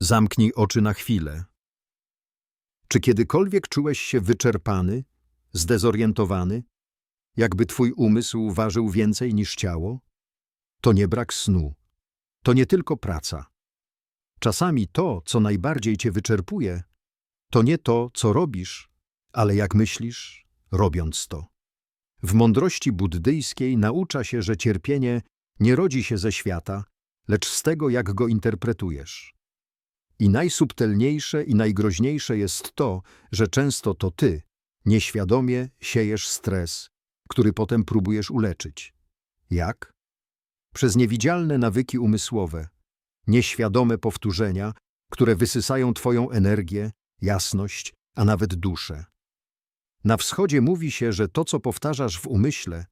Zamknij oczy na chwilę. Czy kiedykolwiek czułeś się wyczerpany, zdezorientowany, jakby twój umysł ważył więcej niż ciało? To nie brak snu. To nie tylko praca. Czasami to, co najbardziej cię wyczerpuje, to nie to, co robisz, ale jak myślisz, robiąc to. W mądrości buddyjskiej naucza się, że cierpienie nie rodzi się ze świata, lecz z tego, jak go interpretujesz. I najsubtelniejsze i najgroźniejsze jest to, że często to ty, nieświadomie siejesz stres, który potem próbujesz uleczyć. Jak? Przez niewidzialne nawyki umysłowe, nieświadome powtórzenia, które wysysają twoją energię, jasność, a nawet duszę. Na wschodzie mówi się, że to, co powtarzasz w umyśle,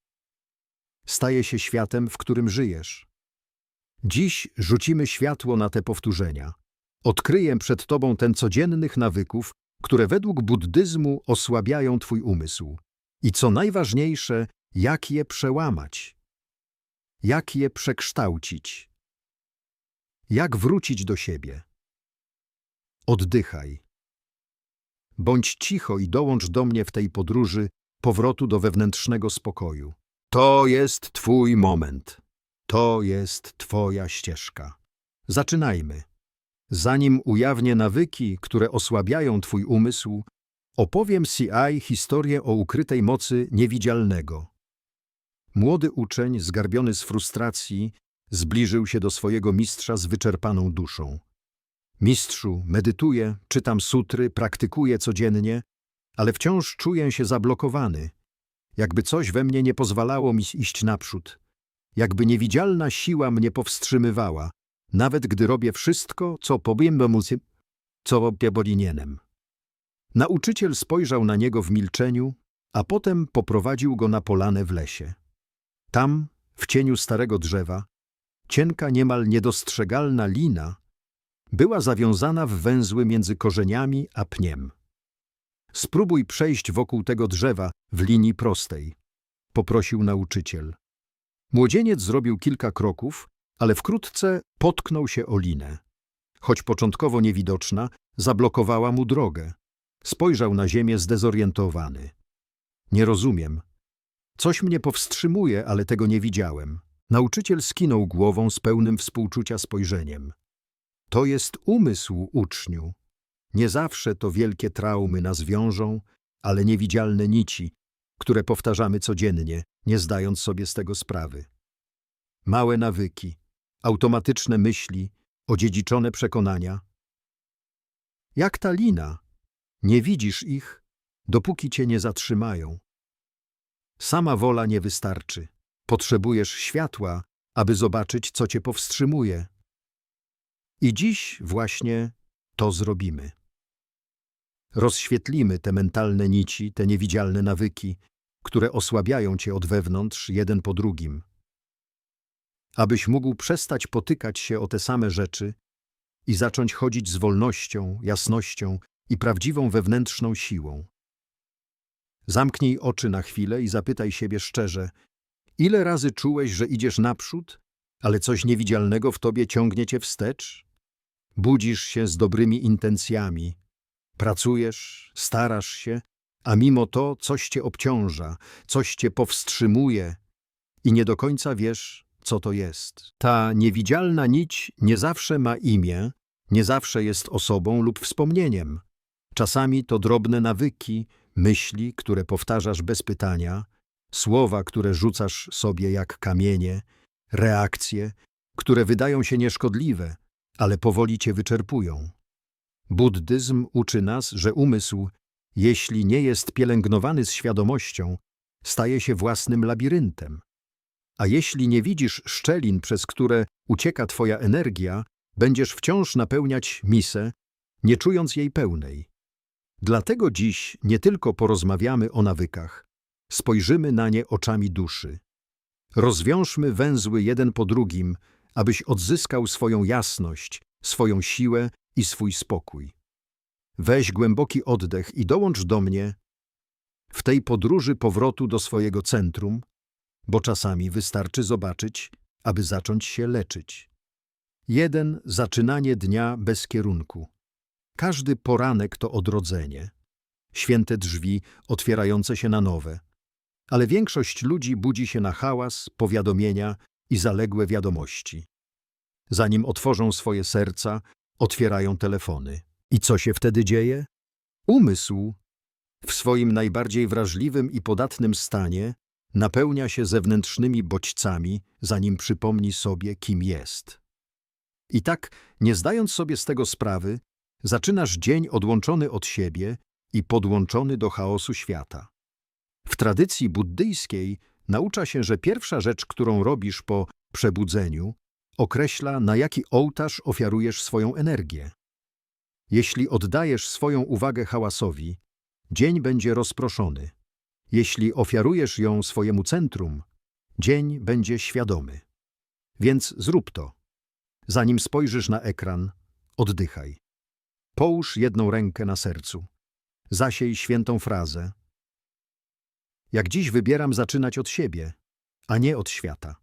staje się światem, w którym żyjesz. Dziś rzucimy światło na te powtórzenia. Odkryję przed tobą ten codziennych nawyków, które według buddyzmu osłabiają twój umysł. I co najważniejsze, jak je przełamać. Jak je przekształcić. Jak wrócić do siebie. Oddychaj. Bądź cicho i dołącz do mnie w tej podróży powrotu do wewnętrznego spokoju. To jest twój moment. To jest twoja ścieżka. Zaczynajmy. Zanim ujawnię nawyki, które osłabiają twój umysł, opowiem CI historię o ukrytej mocy niewidzialnego. Młody uczeń, zgarbiony z frustracji, zbliżył się do swojego mistrza z wyczerpaną duszą. Mistrzu, medytuję, czytam sutry, praktykuję codziennie, ale wciąż czuję się zablokowany. Jakby coś we mnie nie pozwalało mi iść naprzód. Jakby niewidzialna siła mnie powstrzymywała, nawet gdy robię wszystko, co powiem mu, co powinienem. Nauczyciel spojrzał na niego w milczeniu, a potem poprowadził go na polanę w lesie. Tam, w cieniu starego drzewa, cienka, niemal niedostrzegalna lina była zawiązana w węzły między korzeniami a pniem. Spróbuj przejść wokół tego drzewa w linii prostej, poprosił nauczyciel. Młodzieniec zrobił kilka kroków, ale wkrótce potknął się o linę. Choć początkowo niewidoczna, zablokowała mu drogę. Spojrzał na ziemię zdezorientowany. Nie rozumiem. Coś mnie powstrzymuje, ale tego nie widziałem. Nauczyciel skinął głową z pełnym współczucia spojrzeniem. To jest umysł, uczniu. Nie zawsze to wielkie traumy nas wiążą, ale niewidzialne nici, które powtarzamy codziennie, nie zdając sobie z tego sprawy. Małe nawyki, automatyczne myśli, odziedziczone przekonania. Jak ta lina, nie widzisz ich, dopóki cię nie zatrzymają. Sama wola nie wystarczy. Potrzebujesz światła, aby zobaczyć, co cię powstrzymuje. I dziś właśnie to zrobimy. Rozświetlimy te mentalne nici, te niewidzialne nawyki, które osłabiają cię od wewnątrz jeden po drugim. Abyś mógł przestać potykać się o te same rzeczy i zacząć chodzić z wolnością, jasnością i prawdziwą wewnętrzną siłą. Zamknij oczy na chwilę i zapytaj siebie szczerze, ile razy czułeś, że idziesz naprzód, ale coś niewidzialnego w tobie ciągnie cię wstecz? Budzisz się z dobrymi intencjami, pracujesz, starasz się, a mimo to coś cię obciąża, coś cię powstrzymuje i nie do końca wiesz, co to jest. Ta niewidzialna nić nie zawsze ma imię, nie zawsze jest osobą lub wspomnieniem. Czasami to drobne nawyki, myśli, które powtarzasz bez pytania, słowa, które rzucasz sobie jak kamienie, reakcje, które wydają się nieszkodliwe, ale powoli cię wyczerpują. Buddyzm uczy nas, że umysł, jeśli nie jest pielęgnowany z świadomością, staje się własnym labiryntem. A jeśli nie widzisz szczelin, przez które ucieka twoja energia, będziesz wciąż napełniać misę, nie czując jej pełnej. Dlatego dziś nie tylko porozmawiamy o nawykach, spojrzymy na nie oczami duszy. Rozwiążmy węzły jeden po drugim, abyś odzyskał swoją jasność, swoją siłę i swój spokój. Weź głęboki oddech i dołącz do mnie w tej podróży powrotu do swojego centrum, bo czasami wystarczy zobaczyć, aby zacząć się leczyć. Jeden zaczynanie dnia bez kierunku. Każdy poranek to odrodzenie. Święte drzwi otwierające się na nowe. Ale większość ludzi budzi się na hałas, powiadomienia i zaległe wiadomości. Zanim otworzą swoje serca, otwierają telefony. I co się wtedy dzieje? Umysł, w swoim najbardziej wrażliwym i podatnym stanie, napełnia się zewnętrznymi bodźcami, zanim przypomni sobie, kim jest. I tak, nie zdając sobie z tego sprawy, zaczynasz dzień odłączony od siebie i podłączony do chaosu świata. W tradycji buddyjskiej naucza się, że pierwsza rzecz, którą robisz po przebudzeniu, określa, na jaki ołtarz ofiarujesz swoją energię. Jeśli oddajesz swoją uwagę hałasowi, dzień będzie rozproszony. Jeśli ofiarujesz ją swojemu centrum, dzień będzie świadomy. Więc zrób to. Zanim spojrzysz na ekran, oddychaj. Połóż jedną rękę na sercu. Zasiej świętą frazę. Jak dziś wybieram zaczynać od siebie, a nie od świata.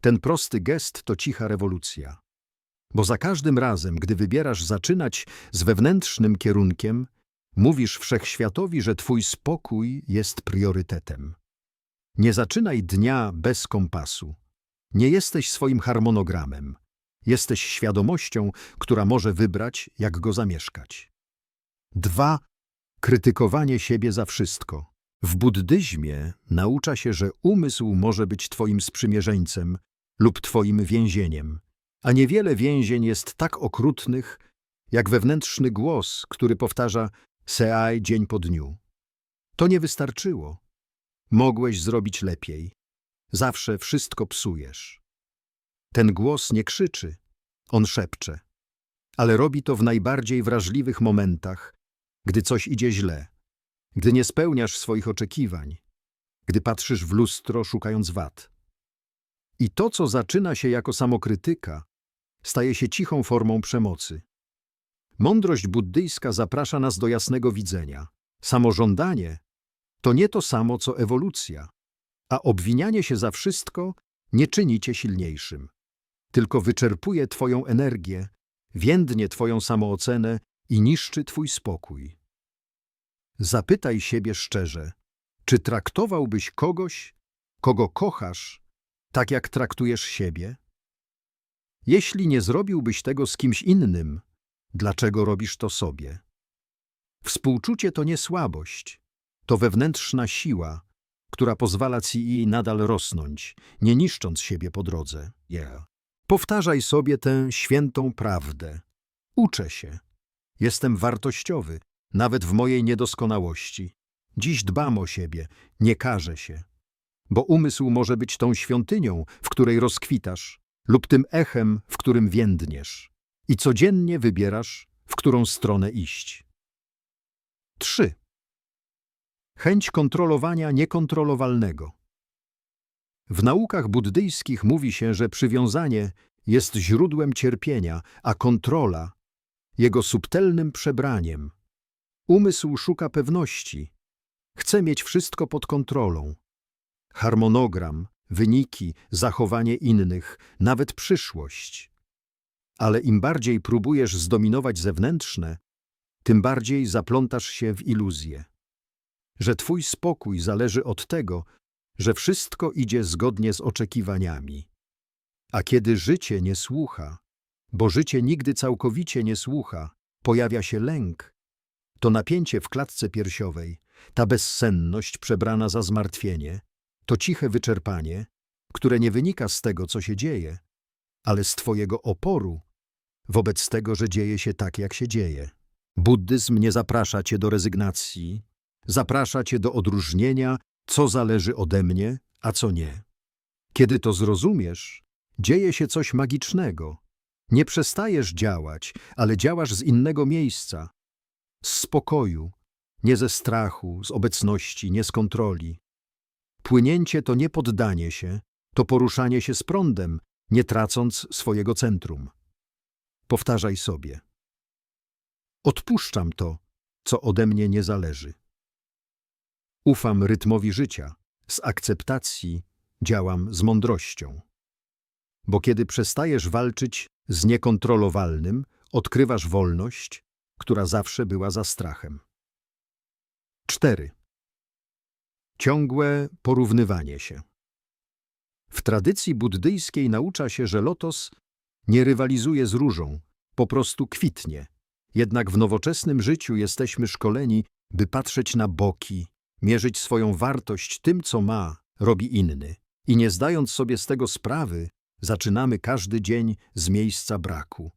Ten prosty gest to cicha rewolucja. Bo za każdym razem, gdy wybierasz zaczynać z wewnętrznym kierunkiem, mówisz wszechświatowi, że twój spokój jest priorytetem. Nie zaczynaj dnia bez kompasu. Nie jesteś swoim harmonogramem. Jesteś świadomością, która może wybrać, jak go zamieszkać. 2. Krytykowanie siebie za wszystko. W buddyzmie naucza się, że umysł może być twoim sprzymierzeńcem lub twoim więzieniem, a niewiele więzień jest tak okrutnych, jak wewnętrzny głos, który powtarza Seaj dzień po dniu. To nie wystarczyło. Mogłeś zrobić lepiej. Zawsze wszystko psujesz. Ten głos nie krzyczy, on szepcze. Ale robi to w najbardziej wrażliwych momentach, gdy coś idzie źle, gdy nie spełniasz swoich oczekiwań, gdy patrzysz w lustro szukając wad. I to, co zaczyna się jako samokrytyka, staje się cichą formą przemocy. Mądrość buddyjska zaprasza nas do jasnego widzenia. Samożądanie to nie to samo, co ewolucja, a obwinianie się za wszystko nie czyni cię silniejszym. Tylko wyczerpuje twoją energię, więdnie twoją samoocenę i niszczy twój spokój. Zapytaj siebie szczerze, czy traktowałbyś kogoś, kogo kochasz, tak jak traktujesz siebie? Jeśli nie zrobiłbyś tego z kimś innym, dlaczego robisz to sobie? Współczucie to nie słabość, to wewnętrzna siła, która pozwala ci nadal rosnąć, nie niszcząc siebie po drodze. Yeah. Powtarzaj sobie tę świętą prawdę. Uczę się. Jestem wartościowy, nawet w mojej niedoskonałości. Dziś dbam o siebie, nie karzę się. Bo umysł może być tą świątynią, w której rozkwitasz, lub tym echem, w którym więdniesz. I codziennie wybierasz, w którą stronę iść. 3. Chęć kontrolowania niekontrolowalnego. W naukach buddyjskich mówi się, że przywiązanie jest źródłem cierpienia, a kontrola jego subtelnym przebraniem. Umysł szuka pewności. Chce mieć wszystko pod kontrolą. Harmonogram, wyniki, zachowanie innych, nawet przyszłość. Ale im bardziej próbujesz zdominować zewnętrzne, tym bardziej zaplątasz się w iluzję. Że twój spokój zależy od tego, że wszystko idzie zgodnie z oczekiwaniami. A kiedy życie nie słucha, bo życie nigdy całkowicie nie słucha, pojawia się lęk, to napięcie w klatce piersiowej, ta bezsenność przebrana za zmartwienie, to ciche wyczerpanie, które nie wynika z tego, co się dzieje, ale z twojego oporu wobec tego, że dzieje się tak, jak się dzieje. Buddyzm nie zaprasza cię do rezygnacji, zaprasza cię do odróżnienia co zależy ode mnie, a co nie. Kiedy to zrozumiesz, dzieje się coś magicznego. Nie przestajesz działać, ale działasz z innego miejsca. Z spokoju, nie ze strachu, z obecności, nie z kontroli. Płynięcie to nie poddanie się, to poruszanie się z prądem, nie tracąc swojego centrum. Powtarzaj sobie. Odpuszczam to, co ode mnie nie zależy. Ufam rytmowi życia, z akceptacji działam z mądrością. Bo kiedy przestajesz walczyć z niekontrolowalnym, odkrywasz wolność, która zawsze była za strachem. 4. Ciągłe porównywanie się. W tradycji buddyjskiej naucza się, że lotos nie rywalizuje z różą, po prostu kwitnie. Jednak w nowoczesnym życiu jesteśmy szkoleni, by patrzeć na boki, mierzyć swoją wartość tym, co ma, robi inny. I nie zdając sobie z tego sprawy, zaczynamy każdy dzień z miejsca braku.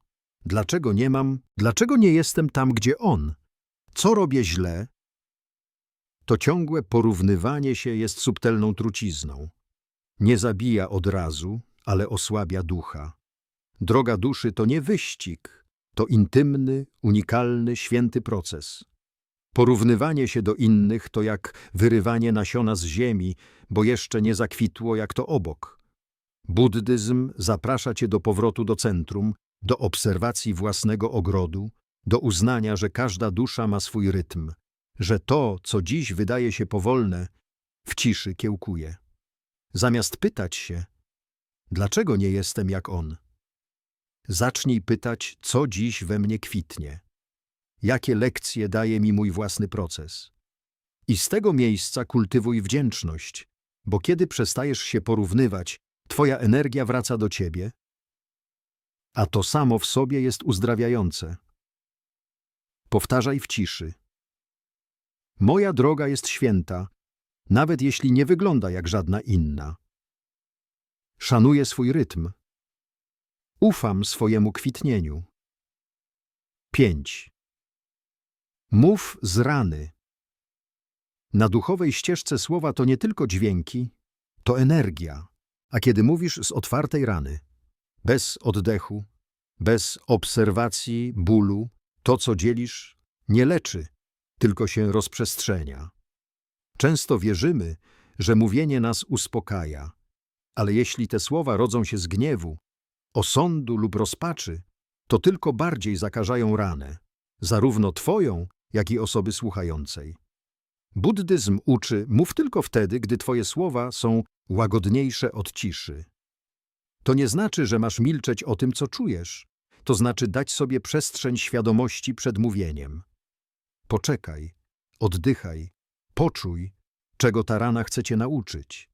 Dlaczego nie mam, dlaczego nie jestem tam, gdzie on? Co robię źle? To ciągłe porównywanie się jest subtelną trucizną. Nie zabija od razu, ale osłabia ducha. Droga duszy to nie wyścig, to intymny, unikalny, święty proces. Porównywanie się do innych to jak wyrywanie nasiona z ziemi, bo jeszcze nie zakwitło jak to obok. Buddyzm zaprasza cię do powrotu do centrum, do obserwacji własnego ogrodu, do uznania, że każda dusza ma swój rytm, że to, co dziś wydaje się powolne, w ciszy kiełkuje. Zamiast pytać się, dlaczego nie jestem jak on, zacznij pytać, co dziś we mnie kwitnie, jakie lekcje daje mi mój własny proces. I z tego miejsca kultywuj wdzięczność, bo kiedy przestajesz się porównywać, twoja energia wraca do ciebie, a to samo w sobie jest uzdrawiające. Powtarzaj w ciszy. Moja droga jest święta, nawet jeśli nie wygląda jak żadna inna. Szanuję swój rytm. Ufam swojemu kwitnieniu. 5. Mów z rany. Na duchowej ścieżce słowa to nie tylko dźwięki, to energia. A kiedy mówisz z otwartej rany, bez oddechu, bez obserwacji bólu, to co dzielisz nie leczy, tylko się rozprzestrzenia. Często wierzymy, że mówienie nas uspokaja, ale jeśli te słowa rodzą się z gniewu, osądu lub rozpaczy, to tylko bardziej zakażają ranę, zarówno twoją, jak i osoby słuchającej. Buddyzm uczy, mów tylko wtedy, gdy twoje słowa są łagodniejsze od ciszy. To nie znaczy, że masz milczeć o tym, co czujesz. To znaczy dać sobie przestrzeń świadomości przed mówieniem. Poczekaj, oddychaj, poczuj, czego ta rana chce cię nauczyć.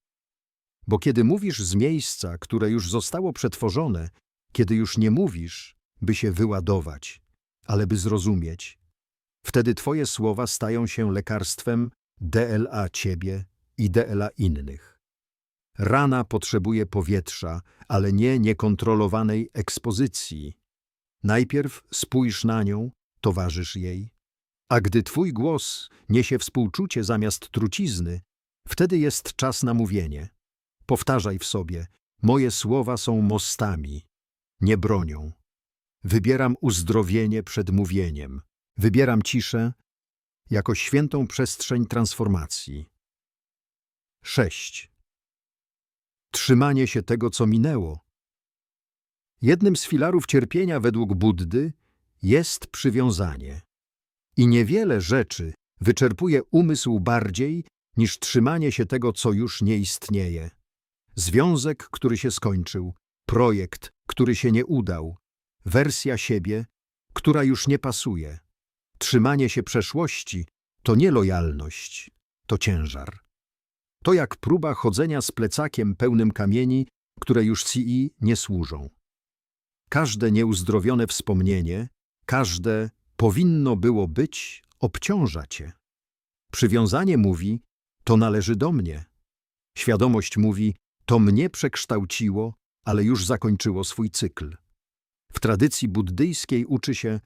Bo kiedy mówisz z miejsca, które już zostało przetworzone, kiedy już nie mówisz, by się wyładować, ale by zrozumieć, wtedy twoje słowa stają się lekarstwem DLA ciebie i DLA innych. Rana potrzebuje powietrza, ale nie niekontrolowanej ekspozycji. Najpierw spójrz na nią, towarzysz jej, a gdy twój głos niesie współczucie zamiast trucizny, wtedy jest czas na mówienie. Powtarzaj w sobie, moje słowa są mostami, nie bronią. Wybieram uzdrowienie przed mówieniem. Wybieram ciszę jako świętą przestrzeń transformacji. 6. Trzymanie się tego, co minęło. Jednym z filarów cierpienia według Buddy jest przywiązanie. I niewiele rzeczy wyczerpuje umysł bardziej niż trzymanie się tego, co już nie istnieje. Związek, który się skończył, projekt, który się nie udał, wersja siebie, która już nie pasuje. Trzymanie się przeszłości to nie lojalność, to ciężar. To jak próba chodzenia z plecakiem pełnym kamieni, które już ci nie służą. Każde nieuzdrowione wspomnienie, każde powinno było być, obciąża cię. Przywiązanie mówi, to należy do mnie. Świadomość mówi, to mnie przekształciło, ale już zakończyło swój cykl. W tradycji buddyjskiej uczy się,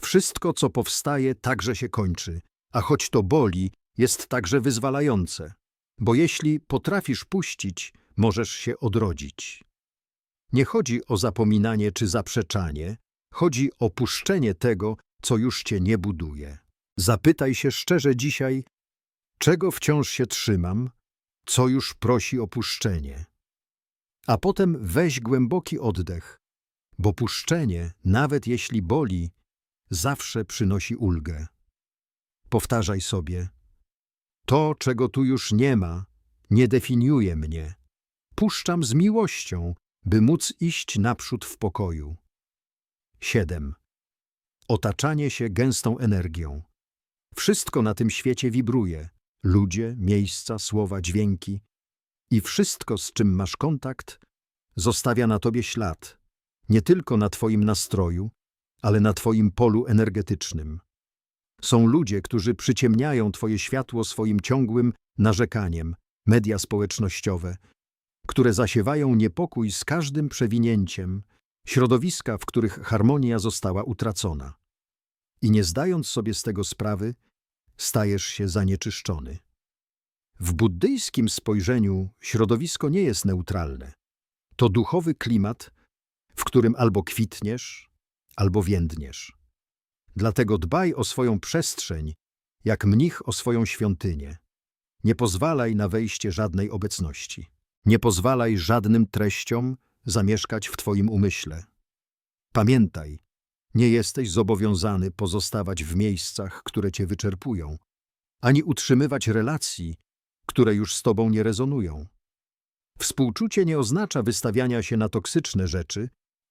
wszystko co powstaje także się kończy, a choć to boli, jest także wyzwalające, bo jeśli potrafisz puścić, możesz się odrodzić. Nie chodzi o zapominanie czy zaprzeczanie, chodzi o puszczenie tego, co już cię nie buduje. Zapytaj się szczerze dzisiaj, czego wciąż się trzymam, co już prosi o puszczenie. A potem weź głęboki oddech, bo puszczenie, nawet jeśli boli, zawsze przynosi ulgę. Powtarzaj sobie, to, czego tu już nie ma, nie definiuje mnie. Puszczam z miłością, by móc iść naprzód w pokoju. 7. Otaczanie się gęstą energią. Wszystko na tym świecie wibruje. Ludzie, miejsca, słowa, dźwięki. I wszystko, z czym masz kontakt, zostawia na tobie ślad. Nie tylko na twoim nastroju, ale na twoim polu energetycznym. Są ludzie, którzy przyciemniają twoje światło swoim ciągłym narzekaniem, media społecznościowe, które zasiewają niepokój z każdym przewinięciem, środowiska, w których harmonia została utracona. I nie zdając sobie z tego sprawy, stajesz się zanieczyszczony. W buddyjskim spojrzeniu środowisko nie jest neutralne. To duchowy klimat, w którym albo kwitniesz, albo więdniesz. Dlatego dbaj o swoją przestrzeń, jak mnich o swoją świątynię. Nie pozwalaj na wejście żadnej obecności. Nie pozwalaj żadnym treściom zamieszkać w Twoim umyśle. Pamiętaj, nie jesteś zobowiązany pozostawać w miejscach, które Cię wyczerpują, ani utrzymywać relacji, które już z Tobą nie rezonują. Współczucie nie oznacza wystawiania się na toksyczne rzeczy,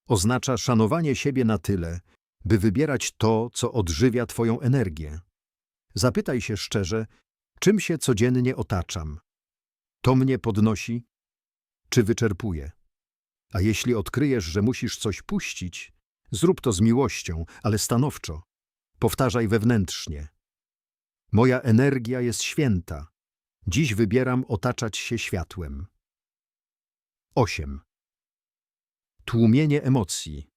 oznacza szanowanie siebie na tyle, by wybierać to, co odżywia Twoją energię. Zapytaj się szczerze, czym się codziennie otaczam. To mnie podnosi, czy wyczerpuje? A jeśli odkryjesz, że musisz coś puścić, zrób to z miłością, ale stanowczo. Powtarzaj wewnętrznie. Moja energia jest święta. Dziś wybieram otaczać się światłem. 8. Tłumienie emocji.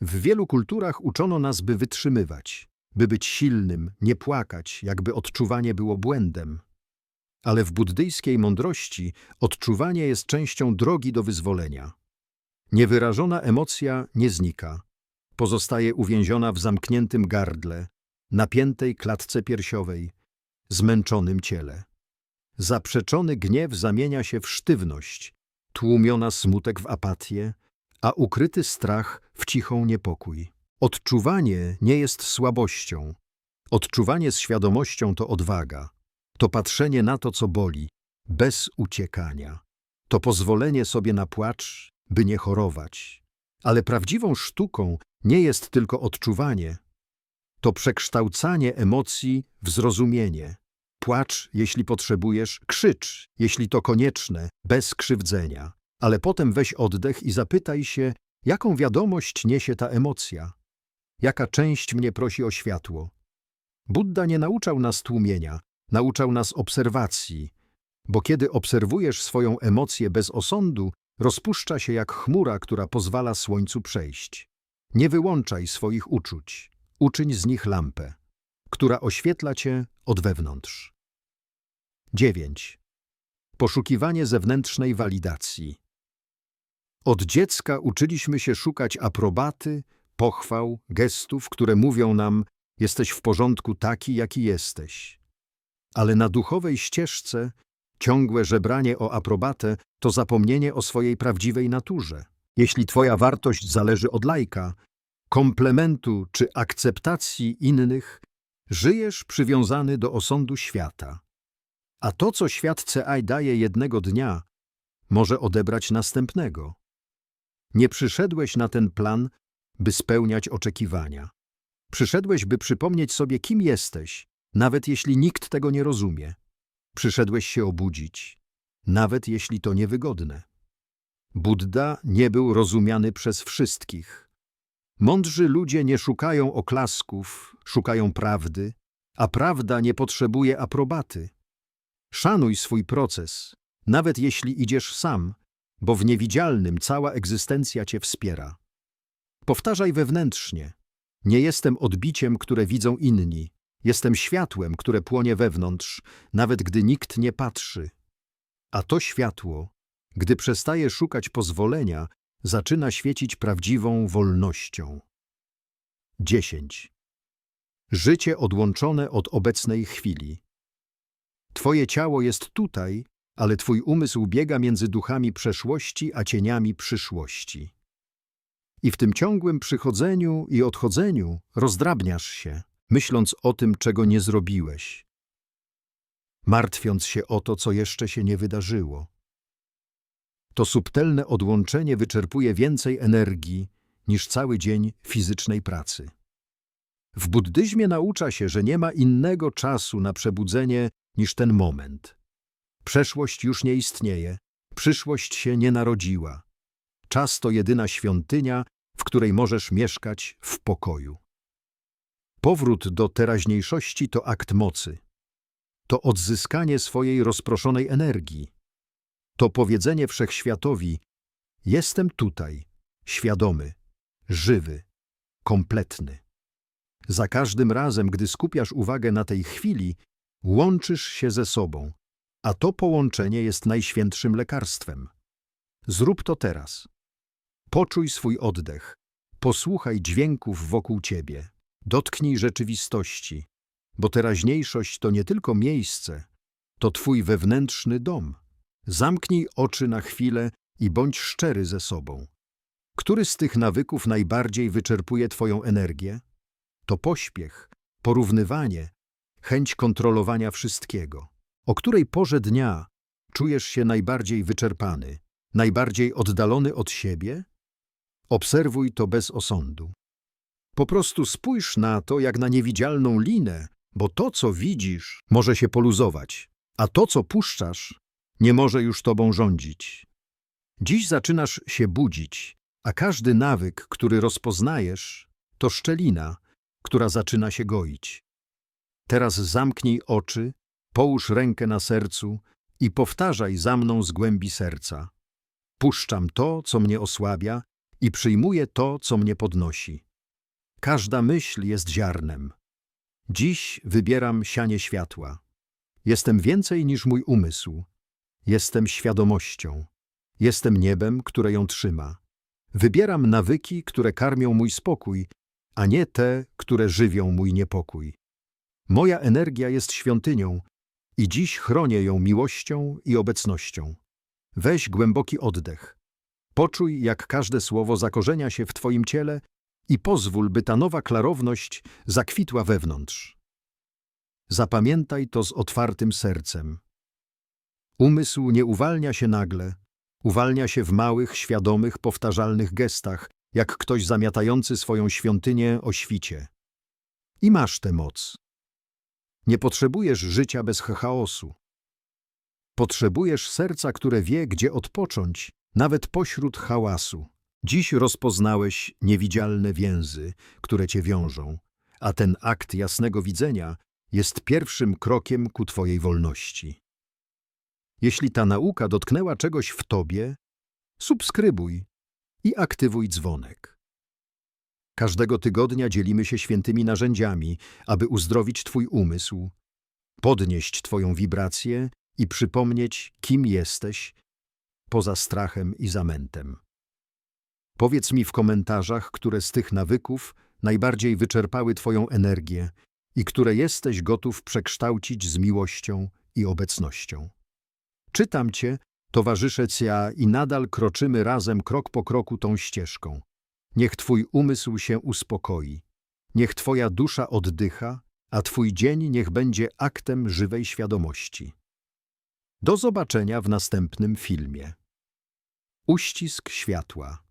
W wielu kulturach uczono nas, by wytrzymywać, by być silnym, nie płakać, jakby odczuwanie było błędem. Ale w buddyjskiej mądrości odczuwanie jest częścią drogi do wyzwolenia. Niewyrażona emocja nie znika. Pozostaje uwięziona w zamkniętym gardle, napiętej klatce piersiowej, zmęczonym ciele. Zaprzeczony gniew zamienia się w sztywność, tłumiona smutek w apatię, a ukryty strach w cichą niepokój. Odczuwanie nie jest słabością. Odczuwanie z świadomością to odwaga. To patrzenie na to, co boli, bez uciekania. To pozwolenie sobie na płacz, by nie chorować. Ale prawdziwą sztuką nie jest tylko odczuwanie. To przekształcanie emocji w zrozumienie. Płacz, jeśli potrzebujesz, krzycz, jeśli to konieczne, bez krzywdzenia. Ale potem weź oddech i zapytaj się, jaką wiadomość niesie ta emocja. Jaka część mnie prosi o światło? Buddha nie nauczał nas tłumienia, nauczał nas obserwacji, bo kiedy obserwujesz swoją emocję bez osądu, rozpuszcza się jak chmura, która pozwala słońcu przejść. Nie wyłączaj swoich uczuć, uczyń z nich lampę, która oświetla cię od wewnątrz. 9. Poszukiwanie zewnętrznej walidacji. Od dziecka uczyliśmy się szukać aprobaty, pochwał, gestów, które mówią nam, jesteś w porządku taki, jaki jesteś. Ale na duchowej ścieżce ciągłe żebranie o aprobatę to zapomnienie o swojej prawdziwej naturze. Jeśli twoja wartość zależy od lajka, komplementu czy akceptacji innych, żyjesz przywiązany do osądu świata. A to, co świat CI daje jednego dnia, może odebrać następnego. Nie przyszedłeś na ten plan, by spełniać oczekiwania. Przyszedłeś, by przypomnieć sobie, kim jesteś, nawet jeśli nikt tego nie rozumie. Przyszedłeś się obudzić, nawet jeśli to niewygodne. Buddha nie był rozumiany przez wszystkich. Mądrzy ludzie nie szukają oklasków, szukają prawdy, a prawda nie potrzebuje aprobaty. Szanuj swój proces, nawet jeśli idziesz sam, bo w niewidzialnym cała egzystencja cię wspiera. Powtarzaj wewnętrznie. Nie jestem odbiciem, które widzą inni. Jestem światłem, które płonie wewnątrz, nawet gdy nikt nie patrzy. A to światło, gdy przestaje szukać pozwolenia, zaczyna świecić prawdziwą wolnością. 10. Życie odłączone od obecnej chwili. Twoje ciało jest tutaj, ale twój umysł biega między duchami przeszłości a cieniami przyszłości. I w tym ciągłym przychodzeniu i odchodzeniu rozdrabniasz się, myśląc o tym, czego nie zrobiłeś, martwiąc się o to, co jeszcze się nie wydarzyło. To subtelne odłączenie wyczerpuje więcej energii niż cały dzień fizycznej pracy. W buddyzmie naucza się, że nie ma innego czasu na przebudzenie niż ten moment. Przeszłość już nie istnieje, przyszłość się nie narodziła. Czas to jedyna świątynia, w której możesz mieszkać w pokoju. Powrót do teraźniejszości to akt mocy. To odzyskanie swojej rozproszonej energii. To powiedzenie wszechświatowi: Jestem tutaj, świadomy, żywy, kompletny. Za każdym razem, gdy skupiasz uwagę na tej chwili, łączysz się ze sobą, a to połączenie jest najświętszym lekarstwem. Zrób to teraz. Poczuj swój oddech, posłuchaj dźwięków wokół ciebie, dotknij rzeczywistości, bo teraźniejszość to nie tylko miejsce, to twój wewnętrzny dom. Zamknij oczy na chwilę i bądź szczery ze sobą. Który z tych nawyków najbardziej wyczerpuje twoją energię? To pośpiech, porównywanie, chęć kontrolowania wszystkiego. O której porze dnia czujesz się najbardziej wyczerpany, najbardziej oddalony od siebie? Obserwuj to bez osądu. Po prostu spójrz na to jak na niewidzialną linę, bo to, co widzisz, może się poluzować, a to, co puszczasz, nie może już tobą rządzić. Dziś zaczynasz się budzić, a każdy nawyk, który rozpoznajesz, to szczelina, która zaczyna się goić. Teraz zamknij oczy, połóż rękę na sercu i powtarzaj za mną z głębi serca. Puszczam to, co mnie osłabia i przyjmuję to, co mnie podnosi. Każda myśl jest ziarnem. Dziś wybieram sianie światła. Jestem więcej niż mój umysł. Jestem świadomością. Jestem niebem, które ją trzyma. Wybieram nawyki, które karmią mój spokój, a nie te, które żywią mój niepokój. Moja energia jest świątynią i dziś chronię ją miłością i obecnością. Weź głęboki oddech. Poczuj, jak każde słowo zakorzenia się w Twoim ciele i pozwól, by ta nowa klarowność zakwitła wewnątrz. Zapamiętaj to z otwartym sercem. Umysł nie uwalnia się nagle, uwalnia się w małych, świadomych, powtarzalnych gestach, jak ktoś zamiatający swoją świątynię o świcie. I masz tę moc. Nie potrzebujesz życia bez chaosu. Potrzebujesz serca, które wie, gdzie odpocząć, nawet pośród hałasu. Dziś rozpoznałeś niewidzialne więzy, które cię wiążą, a ten akt jasnego widzenia jest pierwszym krokiem ku twojej wolności. Jeśli ta nauka dotknęła czegoś w tobie, subskrybuj i aktywuj dzwonek. Każdego tygodnia dzielimy się świętymi narzędziami, aby uzdrowić Twój umysł, podnieść Twoją wibrację i przypomnieć, kim jesteś, poza strachem i zamętem. Powiedz mi w komentarzach, które z tych nawyków najbardziej wyczerpały Twoją energię i które jesteś gotów przekształcić z miłością i obecnością. Czytam Cię, towarzyszę Ci i nadal kroczymy razem krok po kroku tą ścieżką. Niech Twój umysł się uspokoi. Niech Twoja dusza oddycha, a Twój dzień niech będzie aktem żywej świadomości. Do zobaczenia w następnym filmie. Uścisk światła